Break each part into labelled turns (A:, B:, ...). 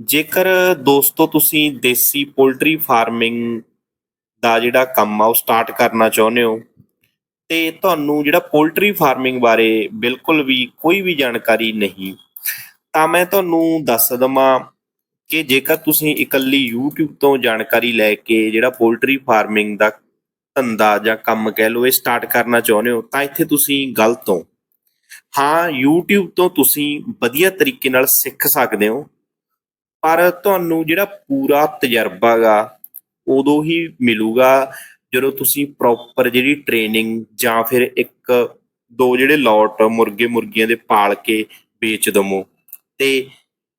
A: ਜੇਕਰ ਦੋਸਤੋ ਤੁਸੀਂ ਦੇਸੀ ਪੋਲਟਰੀ ਫਾਰਮਿੰਗ ਦਾ ਜਿਹੜਾ ਕੰਮ ਆ, ਉਹ ਸਟਾਰਟ ਕਰਨਾ ਚਾਹੁੰਦੇ ਹੋ, ਤੇ ਤੁਹਾਨੂੰ ਜਿਹੜਾ ਪੋਲਟਰੀ ਫਾਰਮਿੰਗ ਬਾਰੇ ਬਿਲਕੁਲ ਵੀ ਕੋਈ ਵੀ ਜਾਣਕਾਰੀ ਨਹੀਂ, ਤਾਂ ਮੈਂ ਤੁਹਾਨੂੰ ਦੱਸ ਦਵਾਂ ਕਿ ਜੇਕਰ ਤੁਸੀਂ ਇਕੱਲੀ YouTube ਤੋਂ ਜਾਣਕਾਰੀ ਲੈ ਕੇ ਜਿਹੜਾ ਪੋਲਟਰੀ ਫਾਰਮਿੰਗ ਦਾ ਧੰਦਾ ਜਾਂ ਕੰਮ ਕਹਿ ਲਓ, ਇਹ ਸਟਾਰਟ ਕਰਨਾ ਚਾਹੁੰਦੇ ਹੋ, ਤਾਂ ਇੱਥੇ ਤੁਸੀਂ ਗਲਤ ਹੋ। ਹਾਂ, YouTube ਤੋਂ ਤੁਸੀਂ ਵਧੀਆ ਤਰੀਕੇ ਨਾਲ ਸਿੱਖ ਸਕਦੇ ਹੋ ਪਰ ਤੁਹਾਨੂੰ ਜਿਹੜਾ ਪੂਰਾ ਤਜਰਬਾ ਗਾ, ਉਦੋਂ ਹੀ ਮਿਲੂਗਾ ਜਦੋਂ ਤੁਸੀਂ ਪ੍ਰੋਪਰ ਜਿਹੜੀ ਟ੍ਰੇਨਿੰਗ ਜਾਂ ਫਿਰ ਇੱਕ, ਦੋ ਜਿਹੜੇ ਲੋਟ ਮੁਰਗੇ ਮੁਰਗੀਆਂ ਦੇ ਪਾਲ ਕੇ ਵੇਚ ਦਮੋ ਤੇ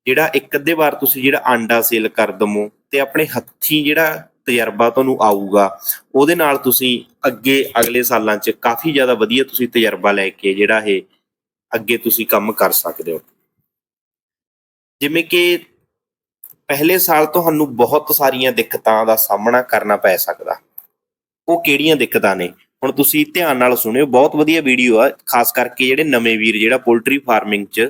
A: ਜਿਹੜਾ ਇੱਕ ਅੱਧੇ ਵਾਰ ਤੁਸੀਂ ਜਿਹੜਾ ਆਂਡਾ ਸੇਲ ਕਰ ਦਮੋ ਤੇ ਆਪਣੇ ਹੱਥੀਂ ਜਿਹੜਾ ਤਜਰਬਾ ਤੁਹਾਨੂੰ ਆਊਗਾ, ਉਹਦੇ ਨਾਲ ਤੁਸੀਂ ਅੱਗੇ ਅਗਲੇ ਸਾਲਾਂ 'ਚ ਕਾਫੀ ਜ਼ਿਆਦਾ ਵਧੀਆ ਤੁਸੀਂ ਤਜਰਬਾ ਲੈ ਕੇ ਜਿਹੜਾ ਇਹ ਅੱਗੇ ਤੁਸੀਂ ਕੰਮ ਕਰ ਸਕਦੇ ਹੋ। ਜਿਵੇਂ ਕਿ ਪਹਿਲੇ ਸਾਲ ਤੁਹਾਨੂੰ ਬਹੁਤ ਸਾਰੀਆਂ ਦਿੱਕਤਾਂ ਦਾ ਸਾਹਮਣਾ ਕਰਨਾ ਪੈ ਸਕਦਾ। ਉਹ ਕਿਹੜੀਆਂ ਦਿੱਕਤਾਂ ਨੇ? ਹੁਣ ਤੁਸੀਂ ਧਿਆਨ ਨਾਲ ਸੁਣਿਓ, ਬਹੁਤ ਵਧੀਆ ਵੀਡੀਓ ਆ, ਖਾਸ ਕਰਕੇ ਜਿਹੜੇ ਨਵੇਂ ਵੀਰ, ਜਿਹੜਾ ਪੋਲਟਰੀ ਫਾਰਮਿੰਗ 'ਚ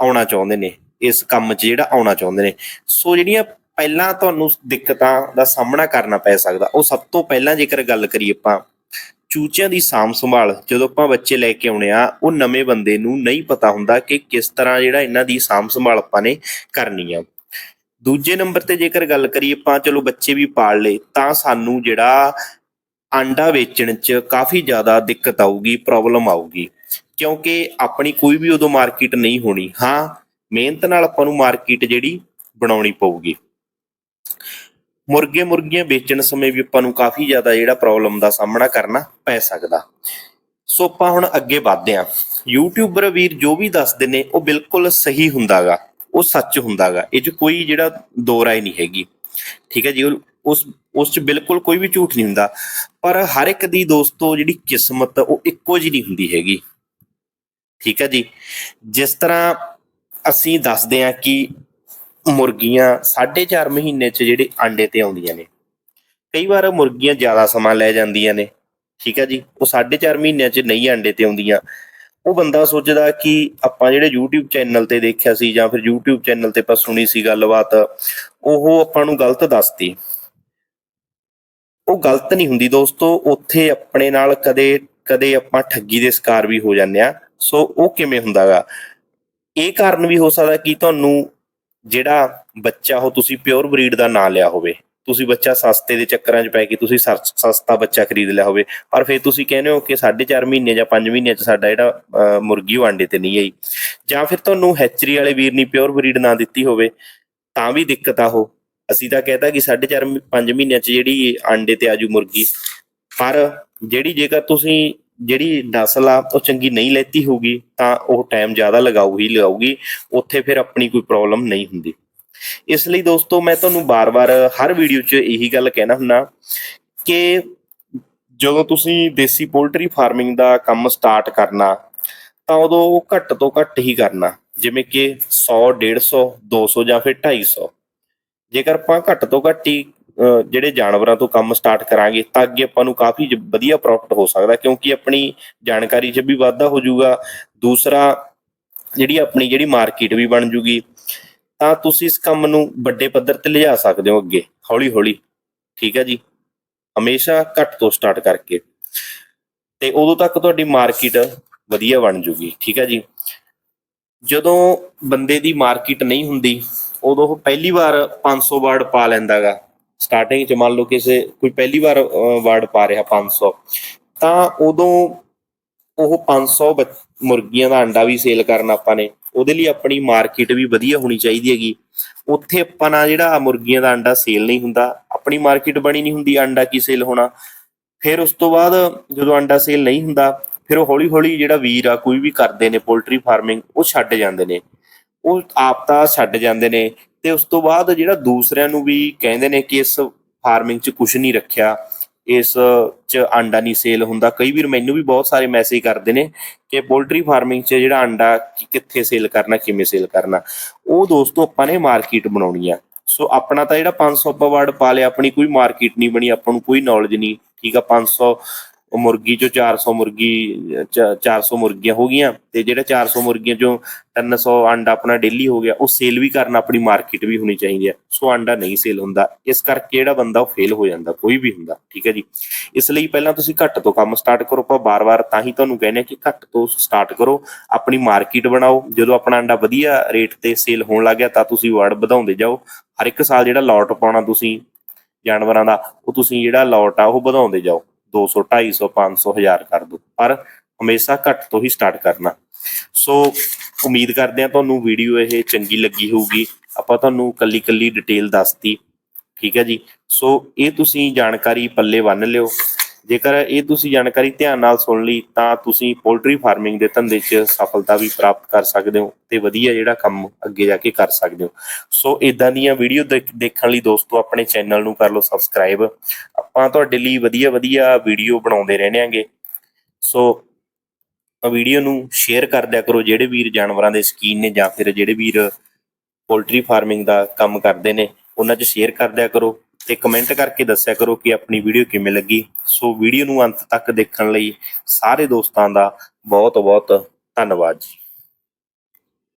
A: ਆਉਣਾ ਚਾਹੁੰਦੇ ਨੇ, ਇਸ ਕੰਮ 'ਚ ਜਿਹੜਾ ਆਉਣਾ ਚਾਹੁੰਦੇ ਨੇ। ਸੋ ਜਿਹੜੀਆਂ ਪਹਿਲਾਂ ਤੁਹਾਨੂੰ ਦਿੱਕਤਾਂ ਦਾ ਸਾਹਮਣਾ ਕਰਨਾ ਪੈ ਸਕਦਾ, ਉਹ ਸਭ ਤੋਂ ਪਹਿਲਾਂ ਜੇਕਰ ਗੱਲ ਕਰੀਏ ਆਪਾਂ, ਚੂਚਿਆਂ ਦੀ ਸਾਂਭ ਸੰਭਾਲ, ਜਦੋਂ ਆਪਾਂ ਬੱਚੇ ਲੈ ਕੇ ਆਉਣੇ ਆ ਉਹ ਨਵੇਂ ਬੰਦੇ ਨੂੰ ਨਹੀਂ ਪਤਾ ਹੁੰਦਾ ਕਿ ਕਿਸ ਤਰ੍ਹਾਂ ਜਿਹੜਾ ਇਹਨਾਂ ਦੀ ਸਾਂਭ ਸੰਭਾਲ ਆਪਾਂ ਨੇ ਕਰਨੀ ਆ। ਦੂਜੇ ਨੰਬਰ ਤੇ ਜੇਕਰ ਗੱਲ ਕਰੀਏ ਆਪਾਂ, ਚਲੋ ਬੱਚੇ ਵੀ ਪਾਲ ਲਏ, ਤਾਂ ਸਾਨੂੰ ਜਿਹੜਾ ਆਂਡਾ ਵੇਚਣ 'ਚ ਕਾਫੀ ਜ਼ਿਆਦਾ ਦਿੱਕਤ ਆਊਗੀ ਪ੍ਰੋਬਲਮ ਆਊਗੀ। ਕਿਉਂਕਿ ਆਪਣੀ ਕੋਈ ਵੀ ਉਦੋਂ ਮਾਰਕੀਟ ਨਹੀਂ ਹੋਣੀ। ਹਾਂ, ਮਿਹਨਤ ਨਾਲ ਆਪਾਂ ਨੂੰ ਮਾਰਕੀਟ ਜਿਹੜੀ ਬਣਾਉਣੀ ਪਊਗੀ। ਮੁਰਗੇ ਮੁਰਗੀਆਂ ਵੇਚਣ ਸਮੇਂ ਵੀ ਆਪਾਂ ਨੂੰ ਕਾਫੀ ਜ਼ਿਆਦਾ ਜਿਹੜਾ ਪ੍ਰੋਬਲਮ ਦਾ ਸਾਹਮਣਾ ਕਰਨਾ ਪੈ ਸਕਦਾ। ਸੋ ਆਪਾਂ ਹੁਣ ਅੱਗੇ ਵਧਦੇ ਹਾਂ। ਯੂਟਿਊਬਰ ਵੀਰ ਜੋ ਵੀ ਦੱਸਦੇ ਨੇ, ਉਹ ਬਿਲਕੁਲ ਸਹੀ ਹੁੰਦਾਗਾ। ਉਹ ਸੱਚ ਹੁੰਦਾਗਾ। ਇਹ 'ਚ ਕੋਈ ਜਿਹੜਾ ਦੋ ਰਾਏ ਨਹੀਂ ਹੈਗੀ। ਠੀਕ ਹੈ ਜੀ ਉਸ ਉਸ 'ਚ ਬਿਲਕੁਲ ਕੋਈ ਵੀ ਝੂਠ ਨਹੀਂ ਹੁੰਦਾ। ਪਰ ਹਰ ਇੱਕ ਦੀ ਦੋਸਤੋ ਜਿਹੜੀ ਕਿਸਮਤ ਉਹ ਇੱਕੋ ਜਿਹੀ ਨਹੀਂ ਹੁੰਦੀ ਹੈਗੀ। ਠੀਕ ਹੈ ਜੀ, ਜਿਸ ਤਰ੍ਹਾਂ ਅਸੀਂ ਦੱਸਦੇ ਹਾਂ ਕਿ ਮੁਰਗੀਆਂ 4.5 ਮਹੀਨੇ 'ਚ ਜਿਹੜੇ ਆਂਡੇ ਤੇ ਆਉਂਦੀਆਂ ਨੇ, ਕਈ ਵਾਰ ਮੁਰਗੀਆਂ ਜ਼ਿਆਦਾ ਸਮਾਂ ਲੈ ਜਾਂਦੀਆਂ ਨੇ। ਠੀਕ ਹੈ ਜੀ, ਉਹ 4.5 ਮਹੀਨਿਆਂ 'ਚ ਨਹੀਂ ਆਂਡੇ ਤੇ ਆਉਂਦੀਆਂ। ਉਹ ਬੰਦਾ ਸੋਚਦਾ ਕਿ ਆਪਾਂ ਜਿਹੜੇ YouTube ਚੈਨਲ ਤੇ ਦੇਖਿਆ ਸੀ ਜਾਂ ਫਿਰ YouTube ਚੈਨਲ ਤੇ ਆਪਾਂ ਸੁਣੀ ਸੀ ਗੱਲਬਾਤ, ਉਹ ਆਪਾਂ ਨੂੰ ਗਲਤ ਦੱਸਤੀ ਉਹ ਗਲਤ ਨਹੀਂ ਹੁੰਦੀ ਦੋਸਤੋ, ਉੱਥੇ ਆਪਣੇ ਨਾਲ ਕਦੇ ਕਦੇ ਆਪਾਂ ਠੱਗੀ ਦੇ ਸ਼ਿਕਾਰ ਵੀ ਹੋ ਜਾਂਦੇ ਆ ਸੋ ਉਹ ਕਿਵੇਂ ਹੁੰਦਾਗਾ? ਇਹ ਕਾਰਨ ਵੀ ਹੋ ਸਕਦਾ ਕਿ ਤੁਹਾਨੂੰ ਜਿਹੜਾ ਬੱਚਾ ਉਹ ਤੁਸੀਂ ਪਿਓਰ ਬਰੀਡ ਦਾ ਨਾਂ ਲਿਆ ਹੋਵੇ। ਤੁਸੀਂ ਬੱਚਾ ਸਸਤੇ ਦੇ ਚੱਕਰਾਂ 'ਚ ਪੈ ਕੇ ਤੁਸੀਂ ਸਰ- ਸਸਤਾ ਬੱਚਾ ਖਰੀਦ ਲਿਆ ਹੋਵੇ, ਪਰ ਫਿਰ ਤੁਸੀਂ ਕਹਿੰਦੇ ਹੋ ਕਿ 4.5 ਮਹੀਨੇ ਜਾਂ 5 ਮਹੀਨਿਆਂ 'ਚ ਸਾਡਾ ਜਿਹੜਾ ਮੁਰਗੀ ਉਹ ਆਂਡੇ ਤੇ ਨਹੀਂ ਆਈ। ਜਾਂ ਫਿਰ ਤੁਹਾਨੂੰ ਹੈਚਰੀ ਵਾਲੇ ਵੀਰ ਨਹੀਂ ਪਿਓਰ ਬਰੀਡ ਨਾ ਦਿੱਤੀ ਹੋਵੇ, ਤਾਂ ਵੀ ਦਿੱਕਤ ਆ ਉਹ। ਅਸੀਂ ਤਾਂ ਕਹਤਾ ਕਿ 4.5 5 ਮਹੀਨਿਆਂ 'ਚ ਜਿਹੜੀ ਆਂਡੇ ਤੇ ਆਜੂ ਮੁਰਗੀ। ਪਰ ਜਿਹੜੀ ਜੇਕਰ ਤੁਸੀਂ ਜਿਹੜੀ ਨਸਲ ਆ, ਉਹ ਚੰਗੀ ਨਹੀਂ ਲੈਤੀ ਹੋਊਗੀ, ਤਾਂ ਉਹ ਟਾਈਮ ਜ਼ਿਆਦਾ ਲਗਾਊ ਹੀ ਲਗਾਊਗੀ, ਉੱਥੇ ਫਿਰ ਆਪਣੀ ਕੋਈ ਪ੍ਰੋਬਲਮ ਨਹੀਂ ਹੁੰਦੀ। ਇਸ ਲਈ ਦੋਸਤੋ ਮੈਂ ਤੁਹਾਨੂੰ ਬਾਰ-ਬਾਰ ਹਰ ਵੀਡੀਓ 'ਚ ਇਹੀ ਗੱਲ ਕਹਿਣਾ ਹੁੰਦਾ ਕਿ ਜਦੋਂ ਤੁਸੀਂ ਦੇਸੀ ਪੋਲਟਰੀ ਫਾਰਮਿੰਗ ਦਾ ਕੰਮ ਸਟਾਰਟ ਕਰਨਾ ਤਾਂ ਉਦੋਂ ਘੱਟ ਤੋਂ ਘੱਟ ਹੀ ਕਰਨਾ। ਜਿਵੇਂ ਕਿ 100 150 200 ਜਾਂ ਫਿਰ 250 ਜੇਕਰ ਆਪਾਂ ਘੱਟ ਤੋਂ ਘੱਟ ਹੀ ਅਹ, ਜਿਹੜੇ ਜਾਨਵਰਾਂ ਤੋਂ ਕੰਮ ਸਟਾਰਟ ਕਰਾਂਗੇ ਤਾਂ ਅੱਗੇ ਆਪਾਂ ਨੂੰ ਕਾਫੀ ਵਧੀਆ ਪ੍ਰੋਫਿਟ ਹੋ ਸਕਦਾ ਕਿਉਂਕਿ ਆਪਣੀ ਜਾਣਕਾਰੀ 'ਚ ਵੀ ਵਾਧਾ ਹੋ ਜਾਊਗਾ। ਦੂਸਰਾ ਜਿਹੜੀ ਆਪਣੀ ਜਿਹੜੀ ਮਾਰਕੀਟ ਵੀ ਬਣ ਜੂਗੀ ਤਾਂ ਤੁਸੀਂ ਇਸ ਕੰਮ ਨੂੰ ਵੱਡੇ ਪੱਧਰ ਤੇ ਲਿਜਾ ਸਕਦੇ ਹੋ ਅੱਗੇ, ਹੌਲੀ ਹੌਲੀ। ਠੀਕ ਹੈ ਜੀ? ਹਮੇਸ਼ਾ ਘੱਟ ਤੋਂ ਸਟਾਰਟ ਕਰਕੇ। ਤੇ ਉਦੋਂ ਤੱਕ ਤੁਹਾਡੀ ਮਾਰਕੀਟ ਵਧੀਆ ਬਣ ਜੂਗੀ, ਠੀਕ ਹੈ ਜੀ? ਜਦੋਂ ਬੰਦੇ ਦੀ ਮਾਰਕੀਟ ਨਹੀਂ ਹੁੰਦੀ, ਉਦੋਂ ਉਹ ਪਹਿਲੀ ਵਾਰ 500 ਵਰਡ ਪਾ ਲੈਂਦਾਗਾ। ਸਟਾਰਟਿੰਗ ਚ ਮੰਨ ਲਓ ਕਿਸੇ, ਕੋਈ ਪਹਿਲੀ ਵਾਰ ਵਰਡ ਪਾ ਰਿਹਾ 500 ਤਾਂ ਉਦੋਂ ਉਹ 500 ਬੱਚ- ਮੁਰਗੀਆਂ ਦਾ ਅੰਡਾ ਵੀ ਸੇਲ ਕਰਨਾ ਆਪਾਂ ਨੇ। ਉਹਦੇ ਲਈ ਆਪਣੀ ਮਾਰਕੀਟ ਵੀ ਵਧੀਆ ਹੋਣੀ ਚਾਹੀਦੀ ਹੈਗੀ। ਉੱਥੇ ਆਪਾਂ ਨਾ ਜਿਹੜਾ ਮੁਰਗੀਆਂ ਦਾ ਅੰਡਾ ਸੇਲ ਨਹੀਂ ਹੁੰਦਾ, ਆਪਣੀ ਮਾਰਕੀਟ ਬਣੀ ਨਹੀਂ ਹੁੰਦੀ ਅੰਡਾ ਕੀ ਸੇਲ ਹੋਣਾ। ਫਿਰ ਉਸ ਤੋਂ ਬਾਅਦ ਜਦੋਂ ਅੰਡਾ ਸੇਲ ਨਹੀਂ ਹੁੰਦਾ, ਫਿਰ ਉਹ ਹੌਲੀ ਹੌਲੀ ਜਿਹੜਾ ਵੀਰ ਆ, ਕੋਈ ਵੀ ਕਰਦੇ ਨੇ ਪੋਲਟਰੀ ਫਾਰਮਿੰਗ ਉਹ ਛੱਡ ਜਾਂਦੇ ਨੇ। ਉਹ ਆਪ ਤਾਂ ਛੱਡ ਜਾਂਦੇ ਨੇ। ਤੇ ਉਸ ਤੋਂ ਬਾਅਦ ਜਿਹੜਾ ਦੂਸਰਿਆਂ ਨੂੰ ਵੀ ਕਹਿੰਦੇ ਨੇ ਕਿ ਇਸ ਫਾਰਮਿੰਗ 'ਚ ਕੁਝ ਨਹੀਂ ਰੱਖਿਆ। ਇਸ 'ਚ ਆਂਡਾ ਨਹੀਂ ਸੇਲ ਹੁੰਦਾ। ਕਈ ਵੀਰ ਮੈਨੂੰ ਵੀ ਬਹੁਤ ਸਾਰੇ ਮੈਸੇਜ ਕਰਦੇ ਨੇ ਕਿ ਪੋਲਟਰੀ ਫਾਰਮਿੰਗ 'ਚ ਜਿਹੜਾ ਆਂਡਾ ਕਿੱਥੇ ਸੇਲ ਕਰਨਾ, ਕਿਵੇਂ ਸੇਲ ਕਰਨਾ। ਉਹ ਦੋਸਤੋ ਆਪਾਂ ਨੇ ਮਾਰਕੀਟ ਬਣਾਉਣੀ ਆ। ਸੋ ਆਪਣਾ ਤਾਂ ਜਿਹੜਾ 500 ਆਪਾਂ ਵਰਡ ਪਾ ਲਿਆ, ਆਪਣੀ ਕੋਈ ਮਾਰਕੀਟ ਨਹੀਂ ਬਣੀ, ਆਪਾਂ ਨੂੰ ਕੋਈ ਨੌਲੇਜ ਨਹੀਂ। ਠੀਕ ਆ 500 ਉਹ ਮੁਰਗੀ ਚੋਂ 400 ਮੁਰਗੀ, ਚ- 400 ਮੁਰਗੀਆਂ ਹੋ ਗਈਆਂ ਤੇ ਜਿਹੜਾ 400 ਮੁਰਗੀਆਂ ਚੋਂ 300 ਅੰਡਾ ਆਪਣਾ ਡੇਲੀ ਹੋ ਗਿਆ, ਉਹ ਸੇਲ ਵੀ ਕਰਨਾ ਆਪਣੀ ਮਾਰਕੀਟ ਵੀ ਹੋਣੀ ਚਾਹੀਦੀ ਹੈ। ਸੋ ਅੰਡਾ ਨਹੀਂ ਸੇਲ ਹੁੰਦਾ। ਇਸ ਕਰਕੇ ਜਿਹੜਾ ਬੰਦਾ ਉਹ ਫੇਲ ਹੋ ਜਾਂਦਾ, ਕੋਈ ਵੀ ਹੁੰਦਾ, ਠੀਕ ਹੈ ਜੀ। ਇਸ ਲਈ ਪਹਿਲਾਂ ਤੁਸੀਂ ਘੱਟ ਤੋਂ ਕੰਮ ਸਟਾਰਟ ਕਰੋ, ਆਪਾਂ ਬਾਰ-ਬਾਰ ਤਾਂ ਹੀ ਤੁਹਾਨੂੰ ਕਹਿੰਦੇ ਆ ਕਿ ਘੱਟ ਤੋਂ ਸਟਾਰਟ ਕਰੋ, ਆਪਣੀ ਮਾਰਕੀਟ ਬਣਾਓ। ਜਦੋਂ ਆਪਣਾ ਅੰਡਾ ਵਧੀਆ ਰੇਟ ਤੇ ਸੇਲ ਹੋਣ ਲੱਗ ਗਿਆ, ਤਾਂ ਤੁਸੀਂ ਵਰਡ ਵਧਾਉਂਦੇ ਜਾਓ। ਹਰ ਇੱਕ ਸਾਲ ਜਿਹੜਾ ਲੋਟ ਪਾਉਣਾ ਤੁਸੀਂ, ਜਾਨਵਰਾਂ ਦਾ, ਉਹ ਤੁਸੀਂ ਜਿਹੜਾ ਲੋਟ ਆ ਉਹ ਵਧਾਉਂਦੇ ਜਾਓ। 200 250 500 1000 ਕਰ ਦਿਓ ਪਰ ਹਮੇਸ਼ਾ ਘੱਟ ਤੋਂ ਹੀ ਸਟਾਰਟ ਕਰਨਾ। ਸੋ ਉਮੀਦ ਕਰਦੇ ਆ ਤੁਹਾਨੂੰ ਵੀਡੀਓ ਇਹ ਚੰਗੀ ਲੱਗੀ ਹੋਊਗੀ। ਆਪਾਂ ਤੁਹਾਨੂੰ ਕੱਲੀ ਕੱਲੀ ਡਿਟੇਲ ਦੱਸਤੀ। ਠੀਕ ਹੈ ਜੀ? ਸੋ ਇਹ ਤੁਸੀਂ ਜਾਣਕਾਰੀ ਪੱਲੇ ਬੰਨ ਲਿਓ। ਜੇਕਰ ਇਹ ਤੁਸੀਂ ਜਾਣਕਾਰੀ ਧਿਆਨ ਨਾਲ ਸੁਣ ਲਈ, ਤਾਂ ਤੁਸੀਂ ਪੋਲਟਰੀ ਫਾਰਮਿੰਗ ਦੇ ਧੰਦੇ 'ਚ ਸਫਲਤਾ ਵੀ ਪ੍ਰਾਪਤ ਕਰ ਸਕਦੇ ਹੋ ਤੇ ਵਧੀਆ ਜਿਹੜਾ ਕੰਮ ਅੱਗੇ ਜਾ ਕੇ ਕਰ ਸਕਦੇ ਹੋ। ਸੋ ਇਦਾਂ ਦੀਆਂ ਵੀਡੀਓ ਦੇਖਣ ਲਈ ਦੋਸਤੋ ਆਪਣੇ ਚੈਨਲ ਨੂੰ ਕਰ ਲਓ ਸਬਸਕ੍ਰਾਈਬ ਆਪਾਂ ਤੁਹਾਡੇ ਲਈ ਵਧੀਆ ਵਧੀਆ ਵੀਡੀਓ ਬਣਾਉਂਦੇ ਰਹਿੰਦੇ ਆਂਗੇ ਸੋ ਵੀਡੀਓ ਨੂੰ ਸ਼ੇਅਰ ਕਰ ਦਿਆ ਕਰੋ ਜਿਹੜੇ ਵੀਰ ਜਾਨਵਰਾਂ ਦੇ ਸ਼ਕੀਨ ਨੇ ਜਾਂ ਫਿਰ ਜਿਹੜੇ ਵੀਰ ਪੋਲਟਰੀ ਫਾਰਮਿੰਗ ਦਾ ਕੰਮ ਕਰਦੇ ਨੇ, ਉਹਨਾਂ 'ਚ ਸ਼ੇਅਰ ਕਰ ਦਿਆ ਕਰੋ। ਤੇ ਕਮੈਂਟ ਕਰਕੇ ਦੱਸਿਆ ਕਰੋ ਕਿ ਆਪਣੀ ਵੀਡੀਓ ਕਿਵੇਂ ਲੱਗੀ। ਸੋ ਵੀਡੀਓ ਨੂੰ ਅੰਤ ਤੱਕ ਦੇਖਣ ਲਈ ਸਾਰੇ ਦੋਸਤਾਂ ਦਾ ਬਹੁਤ ਬਹੁਤ ਧੰਨਵਾਦ ਜੀ।